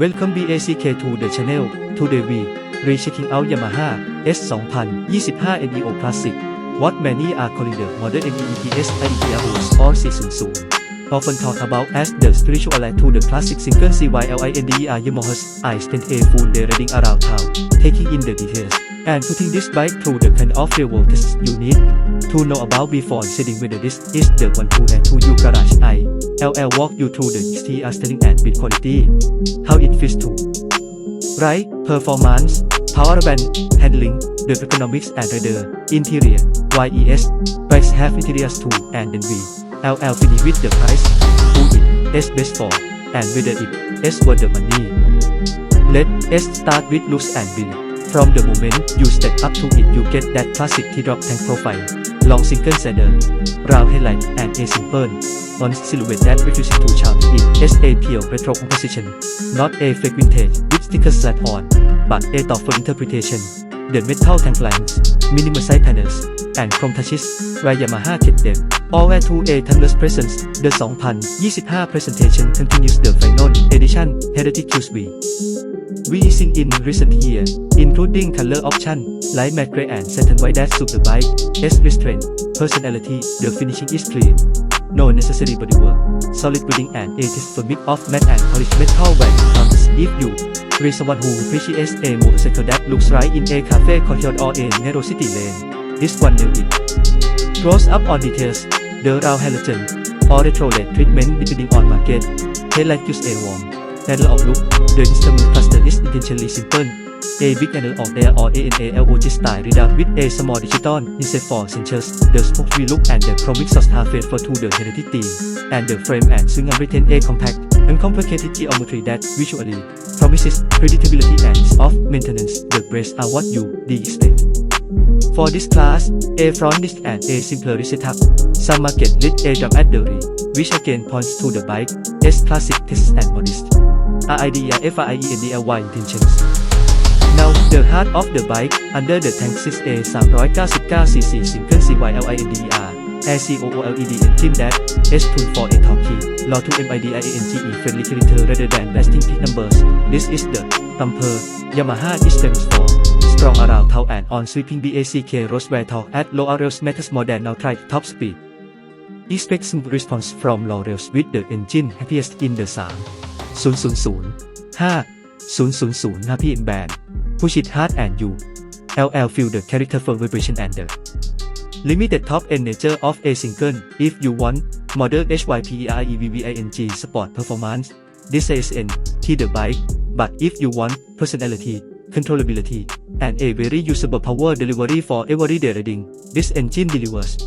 Welcome BACK to the channel. Today we re-checking out Yamaha S2025 NEO Classic. What many are calling the modern NEEPS IEPROs or 400. Often talk about as the spiritual ally to the classic single CYLINDER Yamaha's I spent a full day riding around town, taking in the details, and putting this bike through the kind of real world tests you need to know about before deciding whether this is the one to add to your garage I. LL walk you through the XTR styling and build quality, how it fits to Ride, performance, power band, handling, the ergonomics and rider, interior, YES, bikes have interiors too, and then we, LL finish with the price, who it, S best for, and whether it, S worth the money. Let us start with looks and build. From the moment you step up to it you get that classic T-drop tank profile, long single saddle, round headlight and a simple, one silhouette that refuses to change it is a pure retro composition, not a fake vintage with stickers slap on, but a thoughtful interpretation. The metal tank lines, minimal side panels, and chrome touches, where Yamaha kept them, all add to a timeless presence. The 2025 presentation continues the final edition Heritage QSB. We sing in recent year, including color option, light matte gray and satin white that suit the bike, S restraint, personality, the finishing is clean. No necessary bodywork, solid building and it is a mix of matte and polished metal when comes if you reach someone who appreciates a motorcycle that looks right in a cafe courtyard or a narrow city lane. This one nailed it. Close up on details, the round halogen, or retro LED treatment depending on market, headlight use a warm, panel of look, the instrument cluster is intentionally simple, a big panel of there or ANALOG style. Readout with a small digital insert for sensors, the spoke wheel look and the chromic source are faithful to the heritage theme, and the frame and swing retain a compact, uncomplicated geometry that visually promises predictability and of maintenance. The brakes are what you expect. For this class, a front disc and a simpler setup. Some market lead a drum at which again points to the bike, S classic tests and modest. RIDEA FIENDLY intentions. Now, the heart of the bike, under the tank sits a 399cc single CYLINDER, ACOOLED engine that is tuned for a torque, law to MIDIANGE friendly character rather than blasting peak numbers. This is the thumper Yamaha is famous for. Strong around town and on sweeping BACK roads where torque at low rails matters more than outright top speed. Expect smooth response from low rails with the engine happiest in the 3 000 5 000 happy in band. Push it hard and you. LL feel the character for vibration and the limited top end nature of a single. If you want modern HYPEREVVING sport performance, this is N T the bike. But if you want personality, controllability, and a very usable power delivery for everyday riding, this engine delivers.